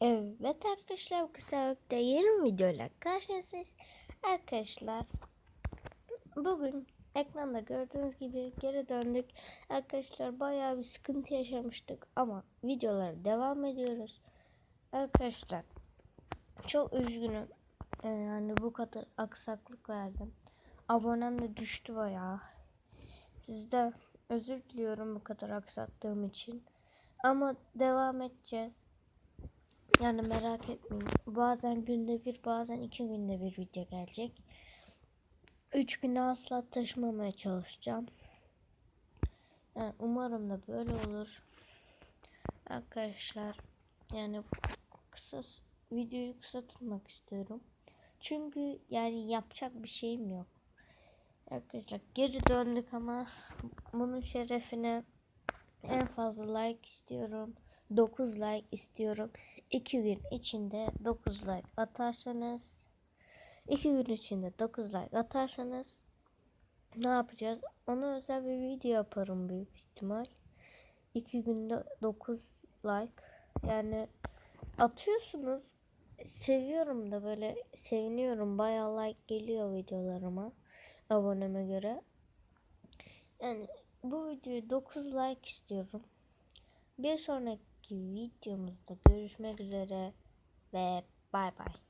Evet arkadaşlar kısa vakte yeni videoyla karşınızdayız. Arkadaşlar bugün ekranda gördüğünüz gibi geri döndük. Arkadaşlar bayağı bir sıkıntı yaşamıştık ama videolara devam ediyoruz. Arkadaşlar çok üzgünüm. Ee, yani bu kadar aksaklık verdim. Abonem de düştü bayağı. Sizden özür diliyorum bu kadar aksattığım için. Ama devam edeceğiz. Yani merak etmeyin. Bazen günde bir, bazen iki günde bir video gelecek. Üç güne asla taşımamaya çalışacağım. Yani umarım da böyle olur. Arkadaşlar yani kısa videoyu kısa tutmak istiyorum. Çünkü yani yapacak bir şeyim yok. Arkadaşlar geri döndük ama bunun şerefine en fazla like istiyorum. 9 like istiyorum. 2 gün içinde 9 like atarsanız 2 gün içinde 9 like atarsanız ne yapacağız? Ona özel bir video yaparım büyük ihtimal. 2 günde 9 like yani atıyorsunuz. Seviyorum da böyle seviniyorum. Bayağı like geliyor videolarıma aboneme göre. Yani bu videoyu 9 like istiyorum. Bir sonraki videomuzda görüşmek üzere ve bay bay.